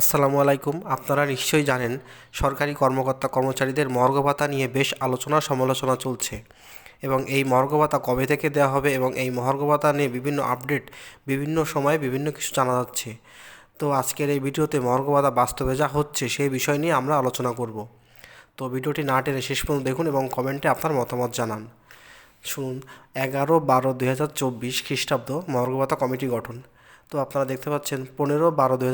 আসসালামু আলাইকুম। আপনারা নিশ্চয়ই জানেন, সরকারি কর্মকর্তা কর্মচারীদের মর্গ ভাতা নিয়ে বেশ আলোচনা সমালোচনা চলছে। এবং এই মর্গ ভাতা কবে থেকে দেওয়া হবে এবং এই মর্গ ভাতা নিয়ে বিভিন্ন আপডেট বিভিন্ন সময়ে বিভিন্ন কিছু জানা যাচ্ছে। তো আজকের এই ভিডিওতে মর্গ ভাতা বাস্তবে যা হচ্ছে সেই বিষয় নিয়ে আমরা আলোচনা করব। তো ভিডিওটি না টেনে শেষ পর্যন্ত দেখুন এবং কমেন্টে আপনার মতামত জানান। শুনুন, এগারো বারো দুই হাজার চব্বিশ খ্রিস্টাব্দ মর্গ ভাতা কমিটি গঠন। তো আপনারা দেখতে পাচ্ছেন, পনেরো বারো দু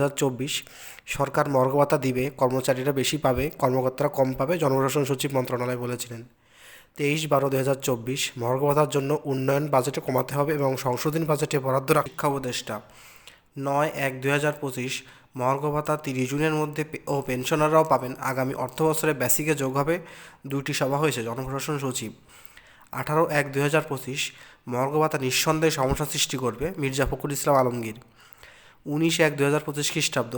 সরকার মর্গ ভাতা দিবে, কর্মচারীরা বেশি পাবে, কর্মকর্তারা কম পাবে, জনপ্রশাসন সচিব মন্ত্রণালয় বলেছিলেন। তেইশ বারো দু হাজার চব্বিশ মর্গ ভাতার জন্য উন্নয়ন বাজেটে কমাতে হবে এবং সংশোধনী বাজেটে বরাদ্দ শিক্ষা উপদেষ্টা, নয় এক দুই হাজার পঁচিশ মর্গ ভাতা তিরিশ জুনের মধ্যে ও পেনশনাররাও পাবেন। আগামী অর্থ বছরে বেসিকে যোগ হবে। দুইটি সভা হয়েছে, জনপ্রশাসন সচিব। আঠারো এক দুই হাজার পঁচিশ মর্গ ভাতা নিঃসন্দেহে সমস্যা সৃষ্টি করবে মির্জা ফখরুল ইসলাম আলমগীর। উনিশ এক দুই হাজার পঁচিশ খ্রিস্টাব্দ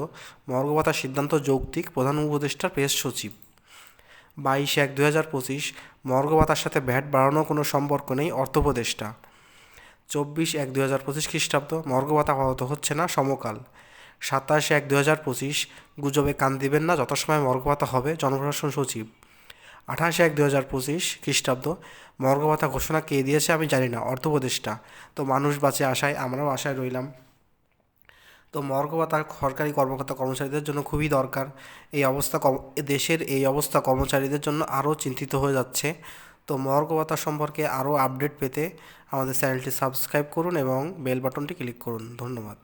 মর্গ ভাতার সিদ্ধান্ত যৌক্তিক প্রধান উপদেষ্টার প্রেস সচিব। বাইশ এক দু হাজার পঁচিশ মর্গ ভাতার সাথে ভ্যাট বাড়ানোর কোনো সম্পর্ক নেই অর্থ উপদেষ্টা। চব্বিশ এক দুই হাজার পঁচিশ খ্রিস্টাব্দ মর্গ ভাতা আপাতত হচ্ছে না সমকাল। সাতাশ এক দু হাজার পঁচিশ, গুজবে কান দিবেন না যথাসময় মর্গ ভাতা হবে জনপ্রশাসন সচিব। আঠাশ এক দু হাজার পঁচিশ খ্রিস্টাব্দ মর্গ ভাতা ঘোষণা কে দিয়েছে আমি জানি না অর্থ উপদেষ্টা তো মানুষ বাঁচে আশায়, আমরাও আশায় রইলাম। তো মর্গ সরকারি কর্মকর্তা কর্মচারীদের জন্য খুবই দরকার। এই অবস্থা দেশের এই অবস্থা কর্মচারীদের জন্য আরও চিন্তিত হয়ে যাচ্ছে। তো মর্গ ভাতা সম্পর্কে আরও আপডেট পেতে আমাদের চ্যানেলটি সাবস্ক্রাইব করুন এবং বেল বাটনটি ক্লিক করুন। ধন্যবাদ।